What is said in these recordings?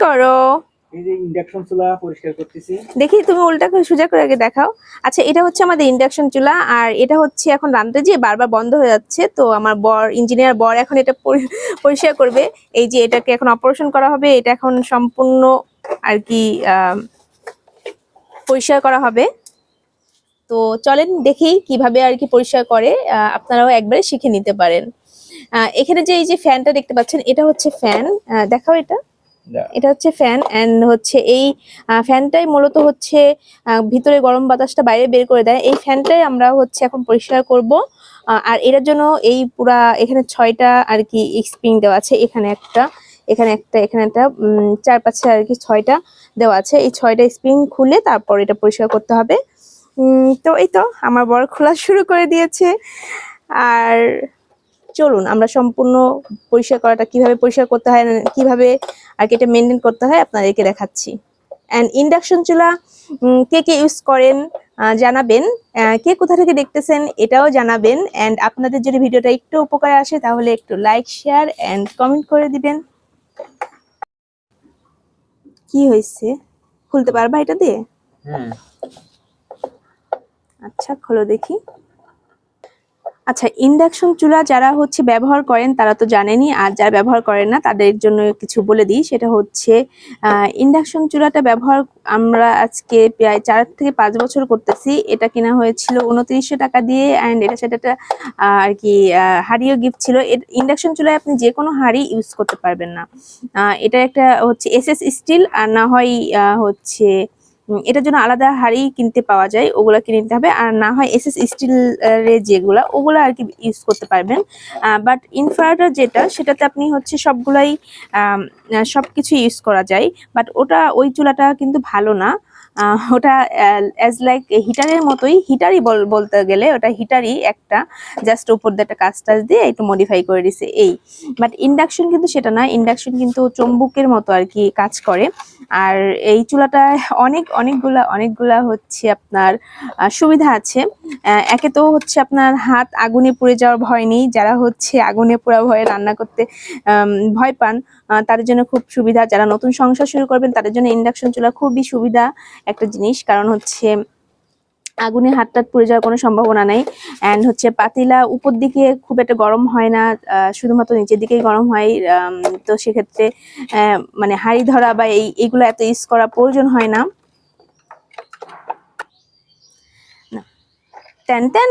করো। এই যে ইন্ডাকশন চুলা পরিষ্কার করতেছি। দেখি তুমি উল্টা করে সোজা করে আগে দেখাও। আচ্ছা এটা হচ্ছে আমাদের ইন্ডাকশন চুলা আর এটা হচ্ছে এখন রান্নাতে যে বারবার বন্ধ হয়ে যাচ্ছে তো আমার বর ইঞ্জিনিয়ার বর এখন এটা পরিষ্কার করবে। এই যে এটাকে এখন অপারেশন করা হবে এটা এখন সম্পূর্ণ আর কি পরিষ্কার করা হবে। তো চলেন দেখি কীভাবে আর কি পরিষ্কার করে আপনারাও একবারে শিখে নিতে পারেন। আহ, এখানে যে এই যে ফ্যানটা দেখতে পাচ্ছেন এটা হচ্ছে ফ্যান দেখাও এটা। এটা হচ্ছে ফ্যান এন্ড হচ্ছে এই ফ্যানটাই মূলত হচ্ছে ভিতরে গরম বাতাসটা বাইরে বের করে দেয়। এই ফ্যানটাই আমরা হচ্ছে এখন পরিষ্কার করব। আর এটার জন্য এই পুরা এখানে ছয়টা আর কি স্প্রিং দেওয়া আছে। এখানে একটা এখানে একটা এখানে একটা চার পাঁচে আর কি ছয়টা দেওয়া আছে। এই ছয়টা স্প্রিং খুলে তারপর এটা পরিষ্কার করতে হবে। তো এই তো, আমার বড় খোলা শুরু করে দিয়েছে। আর চলুন আমরা সম্পূর্ণ পরিষ্কার করাটা কীভাবে পরিষ্কার করতে হয় কীভাবে আর কি এটা মেনটেন করতে হয় আপনাদেরকে দেখাচ্ছি। অ্যান্ড ইন্ডাকশন চুলা কে কে ইউজ করেন জানাবেন। কে কোথা থেকে দেখতেছেন এটাও জানাবেন। অ্যান্ড আপনাদের যদি ভিডিওটা একটু উপকারে আসে তাহলে একটু লাইক শেয়ার অ্যান্ড কমেন্ট করে দিবেন। কি হয়েছে? খুলতে পারবা এটা দিয়ে? আচ্ছা খোলো দেখি। আচ্ছা ইন্ডাকশন চুলা যারা হচ্ছে ব্যবহার করেন, তারা তো জানেনই, আর যারা ব্যবহার করেন না, তাদের জন্য কিছু বলে দিই। সেটা হচ্ছে ইন্ডাকশন চুলাটা ব্যবহার আমরা আজকে প্রায় চার থেকে পাঁচ বছর করতেছি। এটা কেনা হয়েছিল উনত্রিশশো টাকা দিয়ে অ্যান্ড এটা সেটা একটা আর কি হাঁড়িও গিফট ছিল। ইন্ডাকশন চুলায় আপনি যে কোনো হাঁড়ি ইউজ করতে পারবেন না। এটা একটা হচ্ছে এস এস স্টিল আর না হয় হচ্ছে এটার জন্য আলাদা হাঁড়ি কিনতে পাওয়া যায় ওগুলা কিনে নিতে হবে। আর না হয় এস এস স্টিল এর যেগুলা ওগুলা আর কি ইউজ করতে পারবেন। বাট ইনফ্রাটার যেটা সেটাতে আপনি হচ্ছে সবগুলাই আম, আহ, সবকিছু ইউজ করা যায়। বাট ওটা ওই চুলাটা কিন্তু ভালো না। ওটা অ্যাজ লাইক হিটারের মতোই হিটারই বলতে গেলে ওটা হিটারই একটা জাস্ট উপর দিয়ে একটা কাজ টাজ দিয়ে একটু মডিফাই করে দিছে এই। বাট ইন্ডাকশন কিন্তু সেটা না ইন্ডাকশন কিন্তু চম্বুকের মতো আর কি কাজ করে। আর এই চুলাটায় অনেক, অনেকগুলা অনেকগুলা হচ্ছে আপনার সুবিধা আছে। একে তো হচ্ছে আপনার হাত আগুনে পুড়ে যাওয়ার ভয় নেই। যারা হচ্ছে আগুনে পোড়া ভয়ে রান্না করতে ভয় পান তাদের জন্য খুব সুবিধা। যারা নতুন সংসার শুরু করবেন, তাদের জন্য ইন্ডাকশন চুলা খুবই সুবিধা একটা জিনিস। কারণ হচ্ছে আগুনে হাত টাত পুড়ে যাওয়ার কোনো সম্ভাবনা নেই। অ্যান্ড হচ্ছে পাতিলা উপর দিকে খুব একটা গরম হয় না শুধুমাত্র নিচের দিকেই গরম হয়। তো সেক্ষেত্রে মানে হাঁড়ি ধরা বা এই এইগুলো এত ইউজ করা প্রয়োজন হয় না।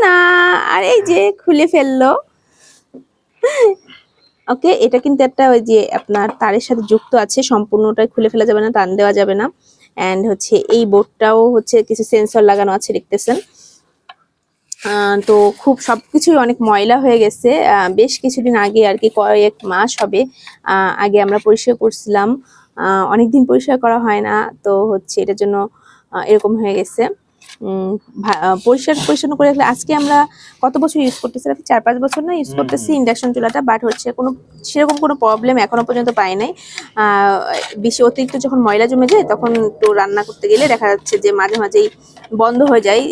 না। আর এই যে খুলে ফেলল। ওকে এটা কিন্তু একটা ওই যে আপনার তারের সাথে যুক্ত আছে, সম্পূর্ণটাই খুলে ফেলা যাবে না, টান দেওয়া যাবে না। এন্ড হচ্ছে এই বোর্ডটাও হচ্ছে কিছু সেন্সর লাগানো আছে, দেখতেছেন। তো খুব সব কিছুই অনেক ময়লা হয়ে গেছে। বেশ কিছুদিন আগে আর কি কয়েক মাস হবে আগে আমরা পরিষ্কার করছিলাম। অনেকদিন পরিষ্কার করা হয় না, তো হচ্ছে এটার জন্য এরকম হয়ে গেছে। পরিষ্কার পরিচ্ছন্ন করে রাখলে আজকে আমরা কত বছর ইউজ করতেছি? রাফি? চার পাঁচ বছর না ইউজ করতেছি ইন্ডাকশন চুলাটা বাট হচ্ছে কোনো সেরকম কোনো প্রবলেম এখনও পর্যন্ত পাই নাই। বেশি অতিরিক্ত যখন ময়লা জমে যায় তখন তো রান্না করতে গেলে দেখা যাচ্ছে যে মাঝে মাঝেই বন্ধ হয়ে যায়।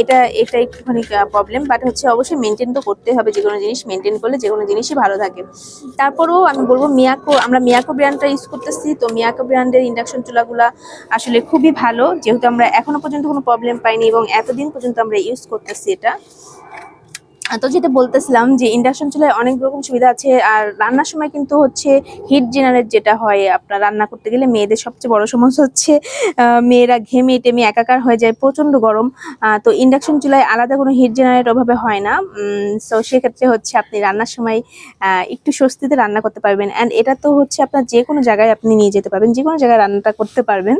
এটা এটা একটুখানি প্রবলেম বাট হচ্ছে অবশ্যই মেনটেন তো করতে হবে যে কোনো জিনিস মেনটেন করলে যে কোনো জিনিসই ভালো থাকে। তারপরেও আমি বলব মিয়াকো আমরা মিয়াকো ব্র্যান্ডটা ইউজ করতেছি তো মিয়াকো ব্র্যান্ডের ইন্ডাকশন চুলাগুলা আসলে খুবই ভালো। যেহেতু আমরা এখনও পর্যন্ত কোনো প্রবলেম পাইনি এবং এতদিন পর্যন্ত আমরা ইউজ করতেছি এটা। তো যেটা বলতেছিলাম যে ইন্ডাকশন চুলায় অনেক রকম সুবিধা আছে, আর রান্নার সময় কিন্তু হচ্ছে হিট জেনারেট যেটা হয়, আপনার রান্না করতে গেলে মেয়েদের সবচেয়ে বড় সমস্যা হচ্ছে মেয়েরা ঘেমে টেমে একাকার হয়ে যায় প্রচণ্ড গরম তো ইন্ডাকশন চুলায় আলাদা কোনো হিট জেনারেট ওভাবে হয় না তো সেক্ষেত্রে হচ্ছে আপনি রান্নার সময় একটু স্বস্তিতে রান্না করতে পারবেন অ্যান্ড এটা তো হচ্ছে আপনার যে কোনো জায়গায় আপনি নিয়ে যেতে পারবেন, যে কোনো জায়গায় রান্নাটা করতে পারবেন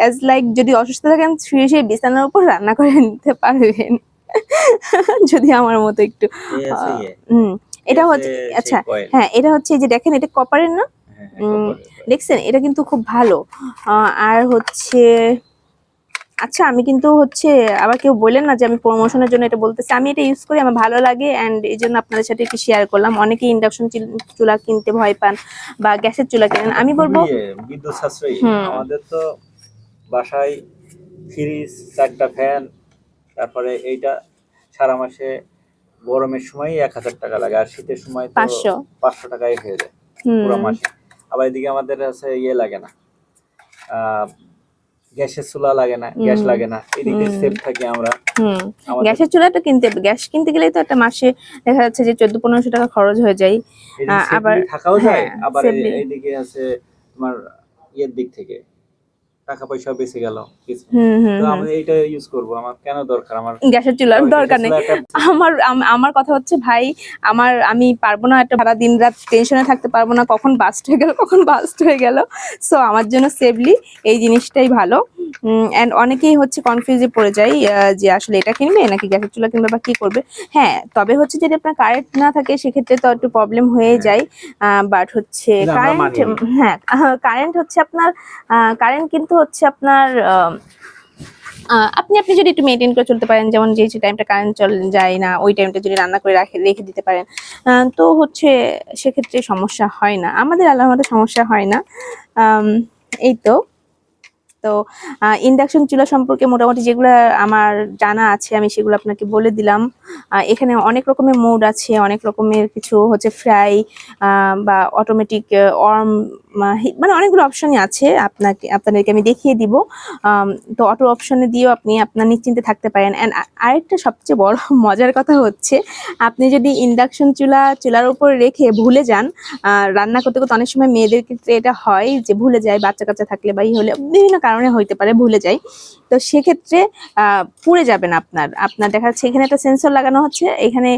অ্যাজ লাইক যদি অসুস্থ থাকেন, শুয়ে শুয়ে বিছানার উপর রান্না করে নিতে পারবেন। যদি আমার মতো একটু ইয়ে, হুম এটা হচ্ছে আচ্ছা হ্যাঁ এটা হচ্ছে এই যে দেখেন এটা কপারের না? হ্যাঁ, হ্যাঁ, দেখছেন এটা কিন্তু খুব ভালো। আর হচ্ছে আচ্ছা আমি কিন্তু হচ্ছে আবার কেউ বলেন না যে আমি প্রমোশনের জন্য এটা বলতেছি। আমি এটা ইউজ করি আমার ভালো লাগে অ্যান্ড এই জন্য আপনাদের সাথে একটু শেয়ার করলাম। অনেকে ইন্ডাকশন চুলা কিনতে ভয় পান বা গ্যাসের চুলা কেনেন। আমি বলব বিদ্যুৎ সাশ্রয়ী। আমাদের তো বাসায় ফ্রিজ চারটা ফ্যান তারপরে এইটা সারা মাসে গরমের সময় এক হাজার টাকা লাগে আর শীতের সময় পাঁচশো। পাঁচশো টাকাই হয়ে যায় পুরো মাসে। আবার এদিকে আমাদের আছে ইয়ে লাগে না গ্যাসের চুলা লাগে না গ্যাস লাগে না এদিকে। সেফ থাকি আমরা। গ্যাসের চুলাটা কিনতে গ্যাস কিনতে গেলেই তো একটা মাসে দেখা যাচ্ছে যে চোদ্দ পনেরোশো টাকা খরচ হয়ে যায়। এদিকে আবার- থাকাও যায় হ্যাঁ, আবার এইদিকে আছে তোমার ইয়ের দিক থেকে টাকা পয়সা বেঁচে গেল তো আমি এইটা ইউজ করব। আমার কেন দরকার? আমার গ্যাসের চুলার দরকার নেই। আমার আমার কথা হচ্ছে ভাই আমার আমি পারব না একটা সারা দিন রাত টেনশনে থাকতে পারব না। কখন বাস্ট হয়ে গেল কখন বাস্ট হয়ে গেল। সো আমার জন্য সেভলি এই জিনিসটাই ভালো। অ্যান্ড অনেকেই হচ্ছে কনফিউজে পড়ে যায় যে আসলে এটা কিনবে নাকি গ্যাসের চুলা কিনবে বা কি করবে। হ্যাঁ তবে হচ্ছে যদি আপনার কারেন্ট না থাকে সেক্ষেত্রে তো একটু প্রবলেম হয়ে হ্যাঁ। যায়। বাট হচ্ছে কারেন্ট। হ্যাঁ কারেন্ট হচ্ছে আপনার কারেন্ট কিন্তু হচ্ছে আপনার আপনি আপনি যদি একটু মেনটেন করে চলতে পারেন যেমন যে টাইমটা কারেন্ট চল যায় না ওই টাইমটা যদি রান্না করে রাখে রেখে দিতে পারেন আহ, তো হচ্ছে সেক্ষেত্রে সমস্যা হয় না। আমাদের আল্লাহ সমস্যা হয় না। এই তো। তো ইন্ডাকশন চুলা সম্পর্কে মোটামুটি যেগুলো আমার জানা আছে, আমি সেগুলো আপনাকে বলে দিলাম। এখানে অনেক রকমের মোড আছে, অনেক রকমের কিছু হচ্ছে ফ্রাই বা অটোমেটিক অর্ম মানে অনেকগুলো অপশনই আছে আপনাকে, আপনাদেরকে আমি দেখিয়ে দিব। তো অটো অপশনে দিয়েও আপনি, আপনার নিশ্চিন্তে থাকতে পারেন। অ্যান্ড আরেকটা সবচেয়ে বড় মজার কথা হচ্ছে, আপনি যদি ইন্ডাকশন চুলা, চুলার উপর রেখে ভুলে যান রান্না করতে করতে অনেক সময় মেয়েদের ক্ষেত্রে এটা হয় যে ভুলে যায় বাচ্চা কাচ্চা থাকলে বা ই হলে, বিভিন্ন কারণে হইতে পারে ভুলে যাই। তো সেক্ষেত্রে আহ, পুড়ে যাবেন আপনার। আপনার দেখা যাচ্ছে এখানে একটা সেন্সর লাগানো হচ্ছে এখানে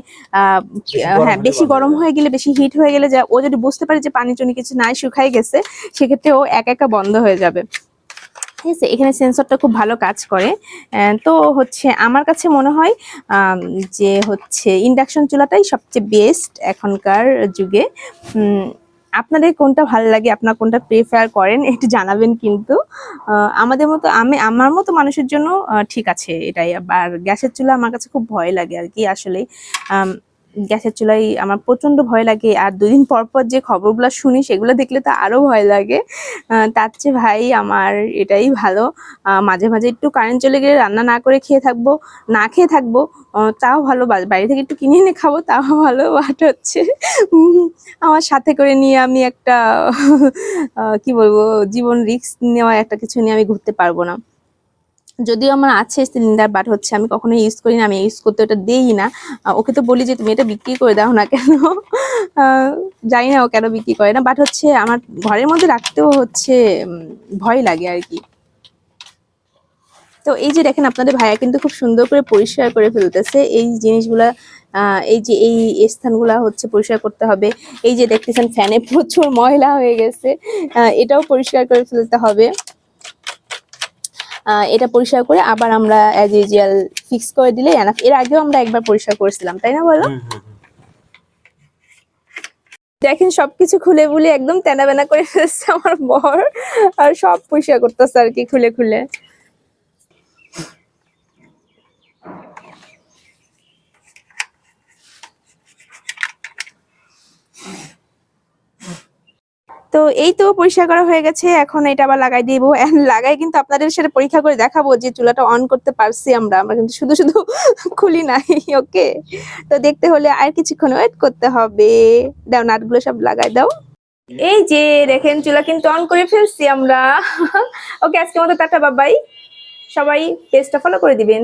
হ্যাঁ বেশি গরম হয়ে গেলে বেশি হিট হয়ে গেলে যা ও যদি বুঝতে পারে যে পানি টনি কিছু নাই শুকাই গেছে সেক্ষেত্রে ও একা একা বন্ধ হয়ে যাবে। ঠিক আছে এখানে সেন্সরটা খুব ভালো কাজ করে। তো হচ্ছে আমার কাছে মনে হয় যে হচ্ছে ইন্ডাকশন চুলাটাই সবচেয়ে বেস্ট এখনকার যুগে। আপনাদের কোনটা ভালো লাগে, আপনার কোনটা প্রেফার করেন একটু জানাবেন কিন্তু। আমাদের মতো, আমি, আমার মতো মানুষের জন্য ঠিক আছে এটাই। আর গ্যাসের চুলা আমার কাছে খুব ভয় লাগে আর কি আসলে। গ্যাসের চুলাই আমার প্রচণ্ড ভয় লাগে। আর দুদিন পর পর যে খবরগুলো শুনি, সেগুলো দেখলে তো আরও ভয় লাগে। তার চেয়ে ভাই আমার এটাই ভালো। মাঝে মাঝে একটু কারেন্ট চলে গেলে রান্না না করে খেয়ে থাকব, না খেয়ে থাকব তাও ভালো। বাইরে থেকে একটু কিনে এনে খাব, তাও ভালো। বাট হচ্ছে আমার সাথে করে নিয়ে আমি একটা কি বলব, জীবন রিস্ক নেওয়া একটা কিছু নিয়ে আমি ঘুরতে পারব না। যদিও আমার আছে সিলিন্ডার বাট হচ্ছে আমি কখনো ইউজ করি না, আমি ইউজ করতে ওটা দিই না। ওকে তো বলি যে, তুমি এটা বিক্রি করে দাও না কেন? জানি না ও কেন বিক্রি করে না বাট হচ্ছে আমার ঘরের মধ্যে রাখতেও হচ্ছে ভয় লাগে আর কি। তো এই যে দেখেন, আপনাদের ভাইয়া কিন্তু খুব সুন্দর করে পরিষ্কার করে ফেলতেছে। এই জিনিসগুলা এই যে এই স্থানগুলা হচ্ছে পরিষ্কার করতে হবে। এই যে দেখতেছেন ফ্যানে প্রচুর ময়লা হয়ে গেছে। এটাও পরিষ্কার করে ফেলতে হবে। এটা পরিষ্কার করে আবার আমরা অ্যাজ ইউজুয়াল ফিক্স করে দিলে এনাফ এর আগেও আমরা একবার পরিষ্কার করেছিলাম তাই না বলো। দেখেন সবকিছু খুলে বুলে একদম তেনা বেনা করে ফেলছে আমার বর আর সব পরিষ্কার করতেছে আর কি খুলে খুলে। তো এই তো পরিষ্কার করা হয়ে গেছে, এখন এটা আবার লাগাই দিব। লাগাই কিন্তু আপনাদের সাথে পরীক্ষা করে দেখাবো যে চুলাটা অন করতে পারছি আমরা। আমরা কিন্তু শুধু শুধু খুলি নাই ওকে তো দেখতে হলে আর কিছুক্ষণ ওয়েট করতে হবে। দাও নাটগুলো সব লাগাই দাও। এই যে দেখেন চুলা কিন্তু অন করে ফেলছি আমরা। ওকে আজকে মতো টাটা বাবাই সবাই পেজটা ফলো করে দিবেন।